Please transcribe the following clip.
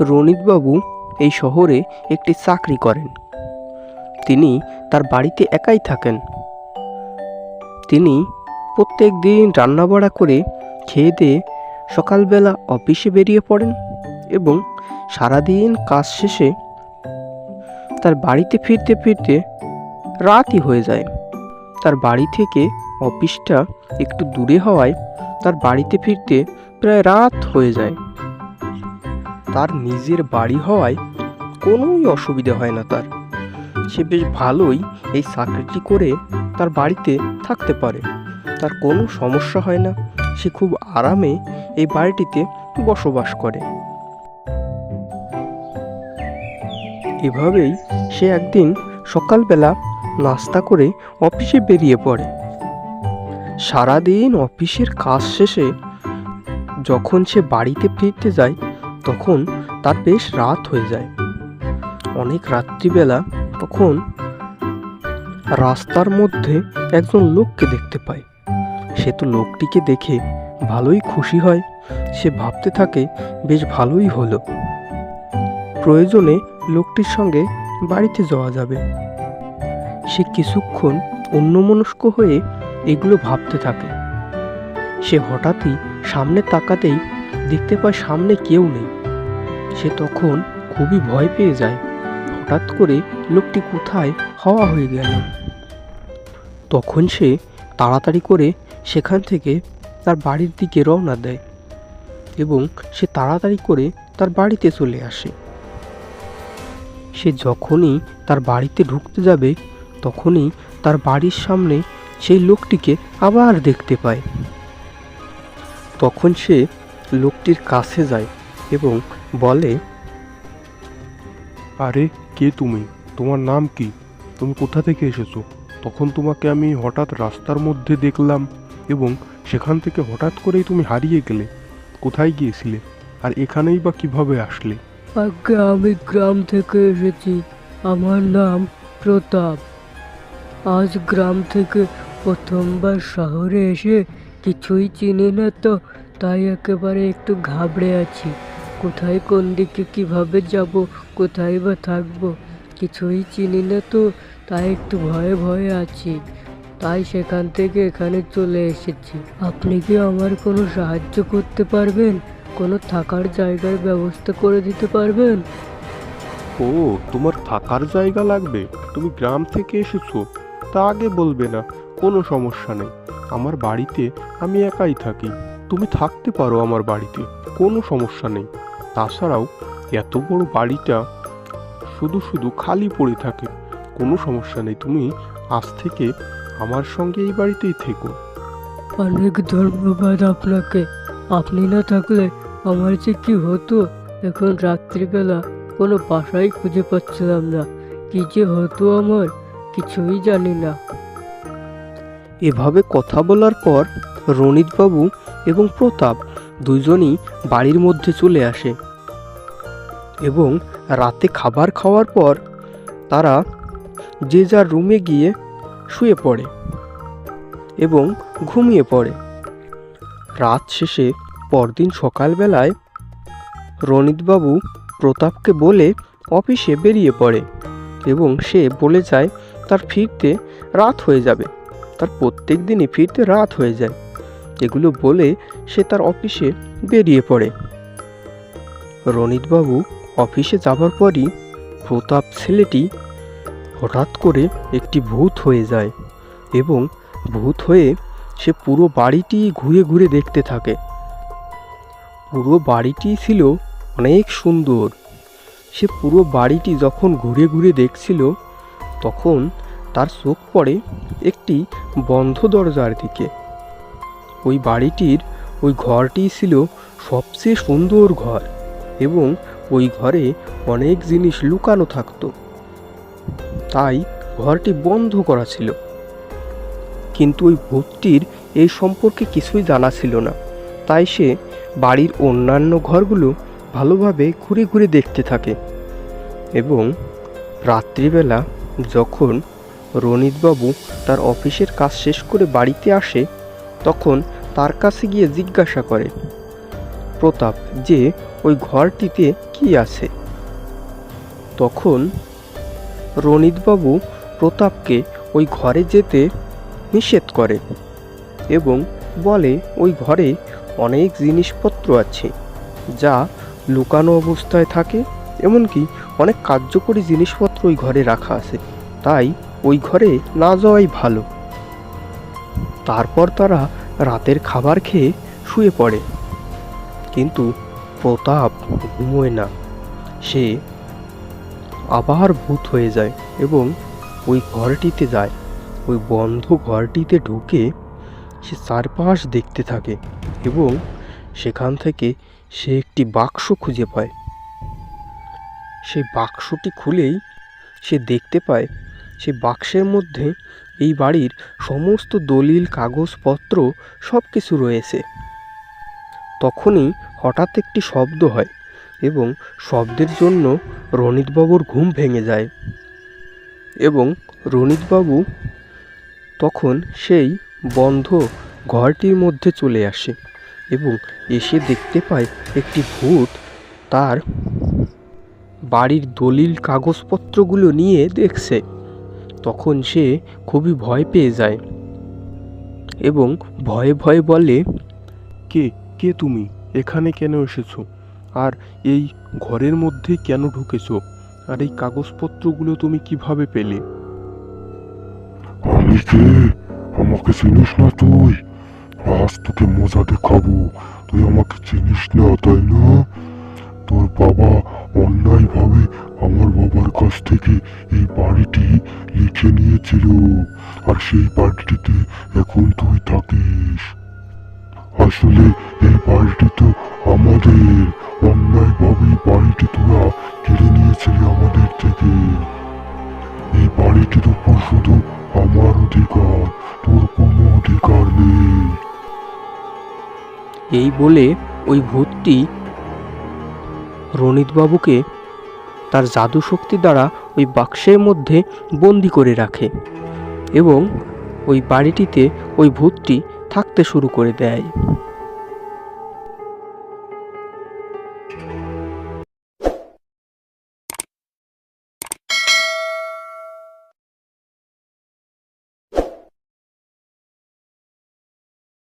রণিতবাবু এই শহরে একটি চাকরি করেন। তিনি তার বাড়িতে একাই থাকেন। তিনি প্রত্যেক দিন রান্নাবাড়া করে খেয়ে দিয়ে সকালবেলা অফিসে বেরিয়ে পড়েন এবং সারাদিন কাজ শেষে তার বাড়িতে ফিরতে ফিরতে রাতই হয়ে যায়। তার বাড়ি থেকে অফিসটা একটু দূরে হওয়ায় তার বাড়িতে ফিরতে প্রায় রাত হয়ে যায়। তার নিজের বাড়ি হওয়ায় কোনোই অসুবিধা হয় না তার। সে বেশ ভালোই এই চাকরিটি করে তার বাড়িতে থাকতে পারে। তার কোনো সমস্যা হয় না। সে খুব আরামে এই বাড়িটিতে বসবাস করে। এভাবেই সে একদিন সকালবেলা নাস্তা করে অফিসে বেরিয়ে পড়ে। সারাদিন অফিসের কাজ শেষে যখন সে বাড়িতে ফিরতে যায় তখন তার বেশ রাত হয়ে যায়। অনেক রাত্রিবেলা তখন রাস্তার মধ্যে একজন লোককে দেখতে পায়। সে তো লোকটিকে দেখে ভালোই খুশি হয়। সে ভাবতে থাকে, বেশ ভালোই হলো। প্রয়োজনে লোকটির সঙ্গে বাড়িতে যাওয়া যাবে। সে কিছুক্ষণ অন্যমনস্ক হয়ে এগুলো ভাবতে থাকে। সে হঠাৎই সামনে তাকাতেই দেখতে পায় সামনে কেউ নেই। সে তখন খুবই ভয় পেয়ে যায়। হঠাৎ করে লোকটি কোথায় হওয়া হয়ে গেল। তখন সে তাড়াতাড়ি করে সেখান থেকে তার বাড়ির দিকে রওনা দেয় এবং সে তাড়াতাড়ি করে তার বাড়িতে চলে আসে। সে যখনই তার বাড়িতে ঢুকতে যাবে, তখনই তার বাড়ির সামনে সেই লোকটিকে আবার দেখতে পায়। তখন সে লোকটির কাছে যায় এবং বলে আরে কে তুমি? তোমার নাম কি? তুমি কোথা থেকে এসেছ? তখন তোমাকে আমি হঠাৎ রাস্তার মধ্যে দেখলাম এবং সেখান থেকে হঠাৎ করেই তুমি হারিয়ে গেলে। কোথায় গিয়েছিলে? আর এখানেই বা কীভাবে আসলে? আগে আমি গ্রাম থেকে এসেছি। আমার নাম প্রতাপ। আজ গ্রাম থেকে প্রথমবার শহরে এসে কিছুই চিনি না তো তাই একেবারে একটু ঘাবড়ে আছি। কোথায় কোন দিকে কীভাবে যাব, কোথায় বা থাকব, কিছুই চিনি না তো, তাই একটু ভয়ে ভয়ে আছি। তাই সেখান থেকে এখানে চলে এসেছি। আপনি কি আমার কোনো সাহায্য করতে পারবেন? কোনো থাকার জায়গার ব্যবস্থা করে দিতে পারবেন? ও, তোমার থাকার জায়গা লাগবে? তুমি গ্রাম থেকে এসেছ, তা আগে বলবে না, কোনো সমস্যা নেই। আমার বাড়িতে আমি একাই থাকি। তুমি থাকতে পারো আমার বাড়িতে, কোনো সমস্যা নেই। তাছাড়াও এত বড় বাড়িটা শুধু শুধু খালি পড়ে থাকে কোনো সমস্যা নেই। তুমি আজ থেকে আমার সঙ্গে এই বাড়িতেই থেকো। অনেক ধন্যবাদ আপনাকে। আপনি না থাকলে আমার যে কি হতো? এখন রাত্রিবেলা কোনো বাসাই খুঁজে পাচ্ছিলাম না। কি যে হতো আমার কিছুই জানি না। এভাবে কথা বলার পর রণিতবাবু এবং প্রতাপ দুজনই বাড়ির মধ্যে চলে আসে। এবং রাতে খাবার খাওয়ার পর তারা যে যার রুমে গিয়ে শুয়ে পড়ে এবং ঘুমিয়ে পড়ে। রাত শেষে পরদিন সকালবেলায় রণিতবাবু প্রতাপকে বলে অফিসে বেরিয়ে পড়ে এবং সে বলে যায়, তার ফিরতে রাত হয়ে যাবে। তার প্রত্যেক দিনই ফিরতে রাত হয়ে যায় এগুলো বলে সে তার অফিসে বেরিয়ে পড়ে। রণিতবাবু অফিসে যাবার পরই প্রতাপ ছেলেটি হঠাৎ করে একটি ভূত হয়ে যায় এবং ভূত হয়ে সে পুরো বাড়িটি ঘুরে ঘুরে দেখতে থাকে। পুরো বাড়িটি ছিল অনেক সুন্দর। সে পুরো বাড়িটি যখন ঘুরে ঘুরে দেখছিল, তখন তার চোখ পড়ে একটি বন্ধ দরজার দিকে। ওই বাড়িটির ওই ঘরটি ছিল সবচেয়ে সুন্দর ঘর এবং ওই ঘরে অনেক জিনিস লুকানো থাকতো। তাই ঘরটি বন্ধ করা ছিল। কিন্তু ওই ভূতটির এই সম্পর্কে কিছুই জানা ছিল না। তাই সে বাড়ির অন্যান্য ঘরগুলো ভালোভাবে ঘুরে ঘুরে দেখতে থাকে। এবং রাত্রিবেলা যখন রণিতবাবু তার অফিসের কাজ শেষ করে বাড়িতে আসে, তখন তার কাছে গিয়ে জিজ্ঞাসা করে। প্রতাপ যে ওই ঘরটিতে কি আছে। তখন রণিতবাবু প্রতাপকে ওই ঘরে যেতে নিষেধ করে এবং বলে, ওই ঘরে অনেক জিনিসপত্র আছে, যা লুকানো অবস্থায় থাকে, এমনকি অনেক কার্যকরী জিনিসপত্র ওই ঘরে রাখা আছে। তাই ওই ঘরে না যাওয়াই ভালো। তারপর তারা রাতের খাবার খেয়ে শুয়ে পড়ে। কিন্তু প্রতাপ ঘুমোয় না। সে আবার ভূত হয়ে যায় এবং ওই ঘরটিতে যায়। ওই বন্ধ ঘরটিতে ঢুকে সে চারপাশ দেখতে থাকে এবং সেখান থেকে সে একটি বাক্স খুঁজে পায়। সেই বাক্সটি খুলেই সে দেখতে পায়, সে বাক্সের মধ্যে এই বাড়ির সমস্ত দলিল, কাগজপত্র সব কিছু রয়েছে। তখনই হঠাৎ একটি শব্দ হয় এবং শব্দের জন্য রণিতবাবুর ঘুম ভেঙে যায়। এবং রণিতবাবু তখন সেই বন্ধ ঘরটির মধ্যে চলে আসে এবং এসে দেখতে পায় একটি ভূত তার বাড়ির দলিল কাগজপত্রগুলো নিয়ে দেখছে। তখন সে খুবই ভয় পেয়ে যায় এবং ভয়ে ভয়ে বলে, কে? কে তুমি? এখানে কেন এসেছ? আর এই ঘরের মধ্যে কেন ঢুকেছো? আর এই কাগজপত্রগুলো তুমি কীভাবে পেলে? আমি কে আমাকে চিনিস না তুই? আজ তোকে মজা দেখাবো। তুই আমাকে চিনিস না, তাই না? তোর বাবা অন্যায়ভাবে আমার বাবার কাছ থেকে এই বাড়িটি লিখে নিয়েছিল। আর সেই বাড়িটিতে এখন তুই থাকিস। আসলে এই বলে ওই ভূতটি রণিতবাবুকে তার জাদু শক্তি দ্বারা ওই বাক্সের মধ্যে বন্দি করে রাখে এবং ওই বাড়িটিতে ওই ভূতটি থাকতে শুরু করে দেয়।